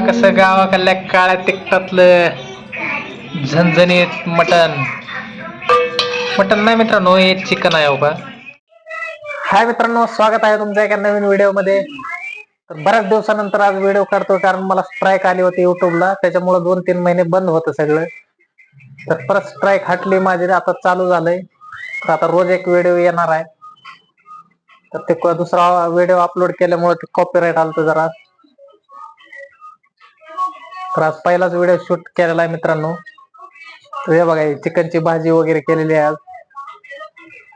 कसं गावाकडल्या काळ्या तिकटातलं झणझणीत मटण. मटण नाही मित्रांनो हे चिकन आहे हो हाय मित्रांनो स्वागत आहे तुमच्या एका नवीन व्हिडिओमध्ये तर बऱ्याच दिवसानंतर आज व्हिडिओ करतो कारण मला स्ट्राईक आली होती युट्यूबला त्याच्यामुळे दोन तीन महिने बंद होतं सगळं. तर परत स्ट्राईक हटली माझी आता चालू झालंय. तर आता रोज एक व्हिडिओ येणार आहे. तर ते दुसरा व्हिडिओ अपलोड केल्यामुळे ते कॉपीराईट आलं जरा. तर आज पहिलाच व्हिडिओ शूट केलेला आहे मित्रांनो. तर हे बघा चिकनची भाजी वगैरे केलेली आहे आज.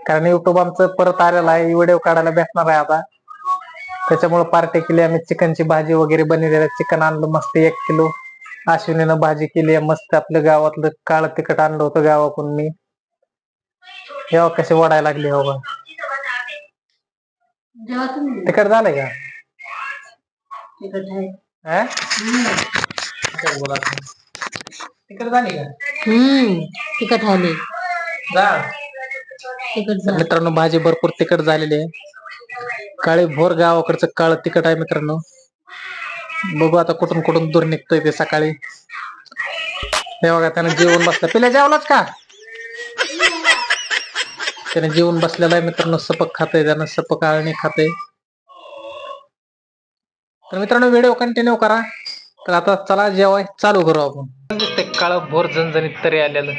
कारण युट्यूब आमचं परत आलेलं आहे व्हिडिओ काढायला भेटणार आहे आता. त्याच्यामुळे पार्टी केली आम्ही चिकनची भाजी वगैरे बनवलेली आहे. चिकन आणलं मस्त एक किलो. अश्विनीनं भाजी केली आहे मस्त आपलं गावातलं काळं तिखट आणलं होतं गावाकडून मी. हे कसे वडायला लागले हो बघ. तिखट झालंय का? तिखट बोला तिखट झाली का हम्म तिकट आले. जा. तिकट झालं मित्रांनो भाजी भरपूर तिखट झालेली आहे. काळी भोर गावाकडचं काळ तिखट आहे मित्रांनो. बघू आता कुठून कुठून दूर निघतोय ते सकाळी. हे बघा त्यानं जेवण बसलं. पिल्या जेवलाच का? त्याने जेवण बसलेला आहे मित्रांनो सपक खातंय त्यानं सपक आळणी खातंय. तर मित्रांनो व्हिडिओ कंटिन्यू करा. तर आता चला जेवाय चालू करू आपण. दिसतंय काळ भोर झणझणीत तरी आलेलं.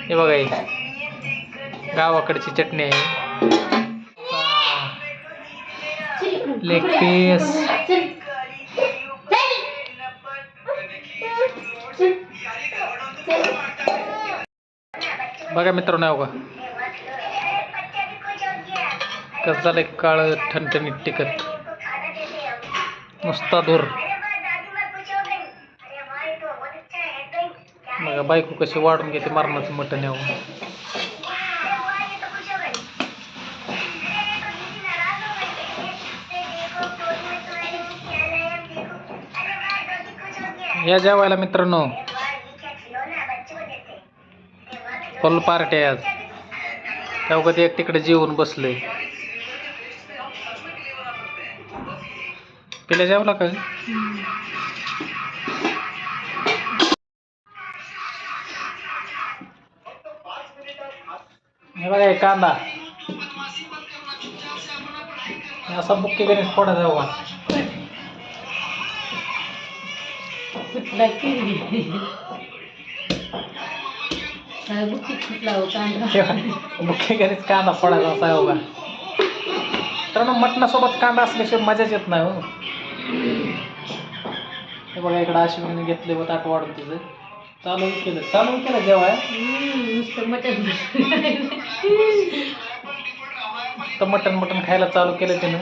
हे बघा हे. गावाकडची चटणी आहे. लेग पीस बघा मित्रांनो हो का कसं झालं काळ ठणठणीत टिकत नुसता धूर. बघा बायको कशी वाढून घेते मारणाचं मटण यावं या जेवायला मित्रांनो. फुल पार्टी आहे आज. तेव्हा कधी एक तिकडे जेवून बसले. पिल्या जेवला का? हे बघा हे कांदा. हे असा बुक्की गणेश फोडा जाऊ फुटला की कांदा मुख्य घरीच कांदा फोडायचा असा हो तर मग मटणासोबत कांदा असल्याशिवाय मजाच येत नाही हो. हे बघा इकडं अश्विनीने घेतले व ताट वाढून तिचं. चालू केलं चालू केलं जेव्हा नुसतं मटण तर मटन मटन खायला चालू केलं त्यानं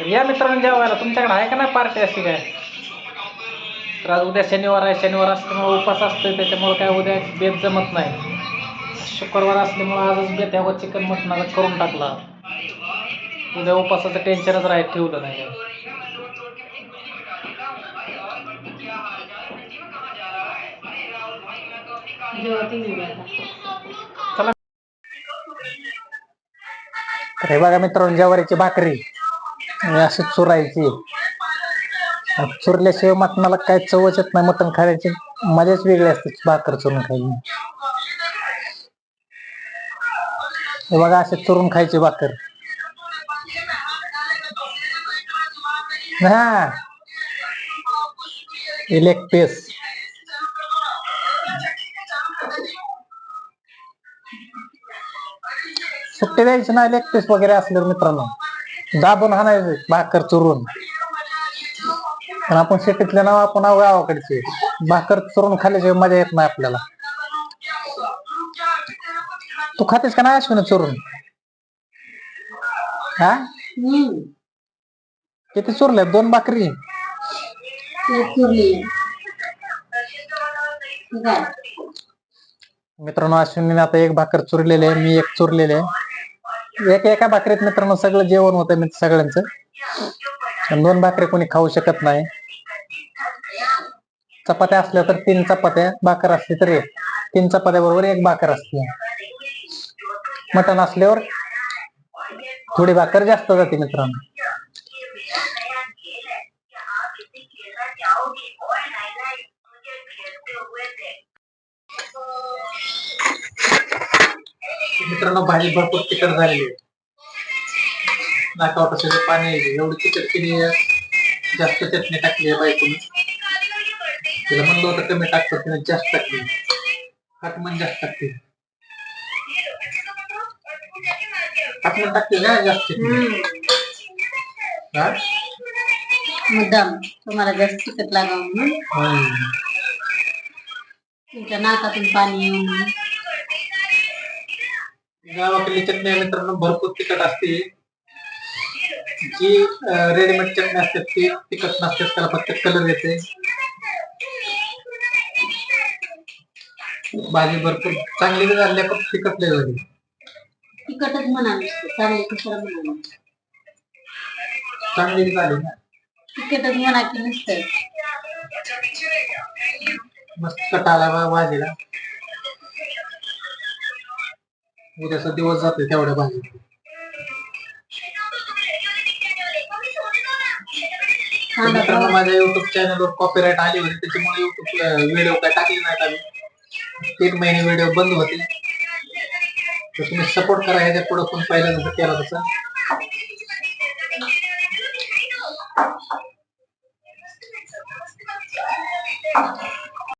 तर या मित्रांनो जेवायला तुमच्याकडे आहे का नाही पार्टी अशी काय? तर आज उद्या शनिवार आहे शनिवार असल्यामुळे उपास असतोय त्याच्यामुळे काय उद्या बेत जमत नाही. शुक्रवार असल्यामुळे आजच बेत्यावर चिकन मटणाचा करून टाकला. उद्या उपासाचं टेन्शनच राहत ठेवलं नाही. चला. तर हे बघा मित्रांनो ज्वारीची भाकरी. आणि अशी चुरायची. चुरल्याशिवाय मटणाला काय चवच येत नाही मटण खाण्याची. मजाच वेगळी असते भाकर चुरून खायची. हे बघा असे चुरून खायची भाकर. हा. लेग पीस सुट्टी द्यायची ना इलेक्ट्रिस वगैरे असल्यावर मित्रांनो. दाबून हाणायचे भाकर चुरून. पण आपण शेतीतले नाव आपण गावाकडचे. भाकर चुरून खाल्ल्याशिवाय मजा येत नाही आपल्याला. तू खातेस का नाही अश्विन चुरून? हा? किती चुरल्या दोन भाकरी? चुरली. मित्रांनो अश्विनीने आता एक भाकर चुरलेली मी एक चुरलेले एक एका भाकरीत मित्रांनो सगळं जेवण होतं मी सगळ्यांचं. दोन भाकरी कोणी खाऊ शकत नाही. चपात्या असल्या तर तीन चपात्या भाकर असली तर एक तीन चपात्या बरोबर एक भाकर असते. मटण असल्यावर थोडी भाकर जास्त जाते मित्रांनो. मित्रांनो भाजी भरपूर तिखट झालेली आहे. नाकावटा सगळं पाणी एवढी तिखट केली जास्त चटणी टाकली आहे बायकोने तिला म्हणलं होतं कमी टाकतो तिने जास्त टाकली. काटमन जास्त टाकते. काटमन टाकते ना जास्त. हा? मुद्दाम तुम्हाला जास्त तिखट लागावं म्हणून. तुमच्या नाकातून पाणी येऊ म्हणून गावाकडली चटणी मित्रांनो भरपूर तिखट असते. जी रेडीमेड चटणी असते ती तिखट नसते त्याला फक्त कलर येते. भाजी भरपूर चांगली झाली पण तिखट लय झाली. तिखटच म्हणा नुसतं चांगले कशाला झाली ना. तिखटच म्हणा की नुसतं मस्त कट आला बा भाजीला. उद्याचा दिवस जातोय तेवढ्या भाजी मित्रांनो माझ्या युट्यूब चॅनलवर कॉपीराईट आली होती त्याच्यामुळे युट्यूब व्हिडिओ काय टाकले नाहीत आम्ही. तीन महिने व्हिडिओ बंद होते. तर तुम्ही सपोर्ट करा ह्याच्या पुढे पण पहिला जसं केला तसं